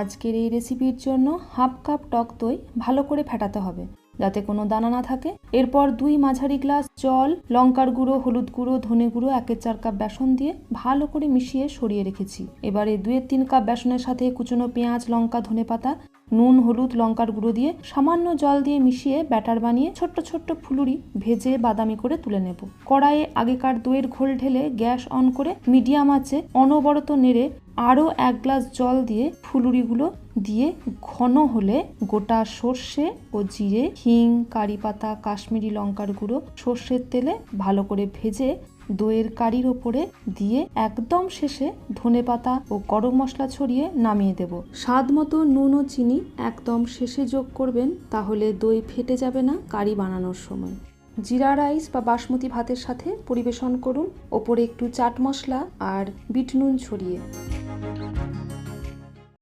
আজকের এই রেসিপির জন্য হাফ কাপ টক দই ভালো করে ফেটাতে হবে। যাতে কোনো দানা না থাকে। এরপর দুই মাঝারি গ্লাস জল, লঙ্কার গুঁড়ো, হলুদ গুঁড়ো, ধনে গুঁড়ো, একের চার কাপ বেসন দিয়ে ভালো করে মিশিয়ে সরিয়ে রেখেছি। এবারে দুয়ের তিন কাপ বেসনের সাথে কুচনো পেঁয়াজ, লঙ্কা, ধনে পাতা, নুন, হলুদ, লঙ্কার গুঁড়ো দিয়ে সামান্য জল দিয়ে মিশিয়ে ব্যাটার বানিয়ে ছোট্ট ছোট্ট ফুলুরি ভেজে বাদামি করে তুলে নেব। কড়াইয়ে আগেকার দইয়ের ঘোল ঢেলে গ্যাস অন করে মিডিয়াম আঁচে অনবরত নেড়ে আরও এক গ্লাস জল দিয়ে ফুলুরিগুলো দিয়ে ঘন হলে গোটা সর্ষে ও জিরে, হিং কারি পাতা কাশ্মীরি লঙ্কার গুঁড়ো সর্ষের তেলে ভালো করে ভেজে দইয়ের কারির ওপরে দিয়ে একদম শেষে ধনে পাতা ও গরম মশলা ছড়িয়ে নামিয়ে দেব। স্বাদ মতো নুন ও চিনি একদম শেষে যোগ করবেন, তাহলে দই ফেটে যাবে না কারি বানানোর সময়। জিরা রাইস বা বাসমতি ভাতের সাথে পরিবেশন করুন। ওপরে একটু চাট মশলা আর বিট নুন ছড়িয়ে।